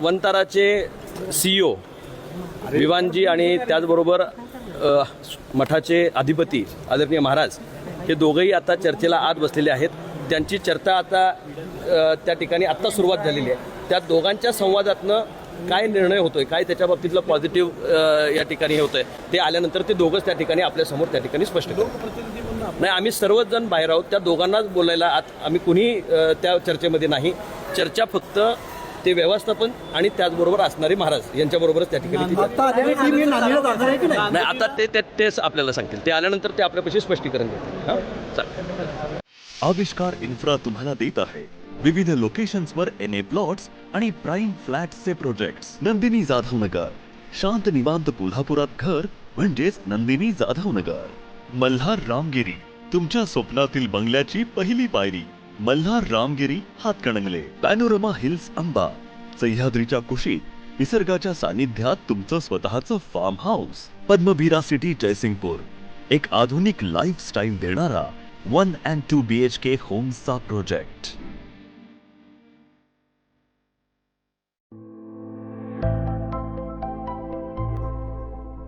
वंताराचे CEO विवानजी आणि त्याचबरोबर मठाचे अधिपती आदरणीय महाराज हे दोघंही आता चर्चेला आत बसलेले आहेत. त्यांची चर्चा आता त्या ठिकाणी आत्ता सुरुवात झालेली आहे. त्या दोघांच्या संवादातनं काय निर्णय होतोय? काय त्याच्या बाबतीतलं पॉझिटिव्ह या ठिकाणी हे होतंय? ते आल्यानंतर ते दोघंच त्या ठिकाणी आपल्यासमोर त्या ठिकाणी स्पष्ट करतो नाही आम्ही सर्वच जण बाहेर आहोत. त्या दोघांनाच बोलायला आत आम्ही कुणी त्या चर्चेमध्ये नाही. चर्चा फक्त ते व्यवस्थापन आणि त्याचबरोबर असणारे महाराज यांच्याबरोबरच त्या ठिकाणी नाही आता ते ते- तेच आपल्याला सांगतील. ते आल्यानंतर ते आपल्यापाशी स्पष्टीकरण देतील. हां? चालेल. आविष्कार इन्फ्रा तुम्हाला देत आहे. विविध लोकेशन्सवर एन ए प्लॉट्स आणि प्राईम फ्लॅट्सचे प्रोजेक्ट्स नंदिनी जाधव नगर शांत निवांत कोल्हापुरात घर म्हणजेच नंदिनी जाधव नगर मल्हार रामगिरी तुमच्या स्वप्नातील बंगल्याची पहिली पायरी. मल्हार रामगिरी हातकणंगले पॅनोरमा हिल्स अंबा सह्याद्रीच्या कुशीत निसर्गाच्या सानिध्यात तुमचं स्वतःचं farm house Padmabira city Jaysingpur. एक आधुनिक लाईफस्टाईल देणारा one and two B H K होम्सचा project